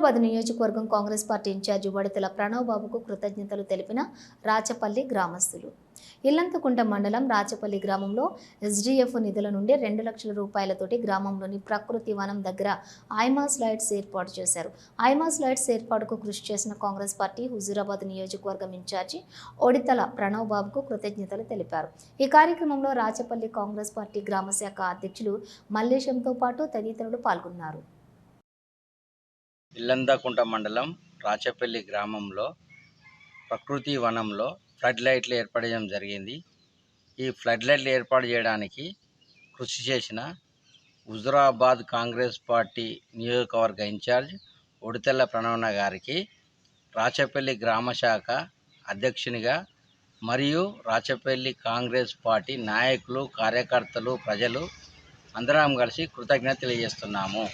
హైదరాబాద్ నియోజకవర్గం Congress party in-charge Vodithala Pranav బాబుకు కృతజ్ఞతలు తెలిపిన రాచపల్లి గ్రామస్తులు. ఇల్లంతకుంట మండలం రాచపల్లి గ్రామంలో ఎస్డీఎఫ్ నిధుల నుండి రెండు లక్షల రూపాయలతోటి గ్రామంలోని ప్రకృతి వనం దగ్గర ఐమాస్ లైట్స్ ఏర్పాటు చేశారు. ఐమాస్ లైట్స్ ఏర్పాటుకు కృషి చేసిన కాంగ్రెస్ పార్టీ హుజూరాబాద్ నియోజకవర్గం ఇన్ఛార్జి ఒడితల ప్రణవ్ బాబుకు కృతజ్ఞతలు తెలిపారు. ఈ కార్యక్రమంలో రాచపల్లి కాంగ్రెస్ పార్టీ గ్రామశాఖ అధ్యక్షులు మల్లేశంతో పాటు తదితరులు పాల్గొన్నారు. ఇల్లందకుంట మండలం రాచపల్లి గ్రామంలో ప్రకృతి వనంలో ఫ్లడ్ లైట్లు ఏర్పడడం చేయడం జరిగింది. ఈ ఫ్లడ్ లైట్లు ఏర్పాటు చేయడానికి కృషి చేసిన హుజురాబాద్ కాంగ్రెస్ పార్టీ నియోజకవర్గ ఇన్ఛార్జ్ ఉడితెల్ల ప్రణవన గారికి రాచపల్లి గ్రామ శాఖ అధ్యక్షునిగా మరియు రాచపల్లి కాంగ్రెస్ పార్టీ నాయకులు కార్యకర్తలు ప్రజలు అందరం కలిసి కృతజ్ఞత తెలియజేస్తున్నాము.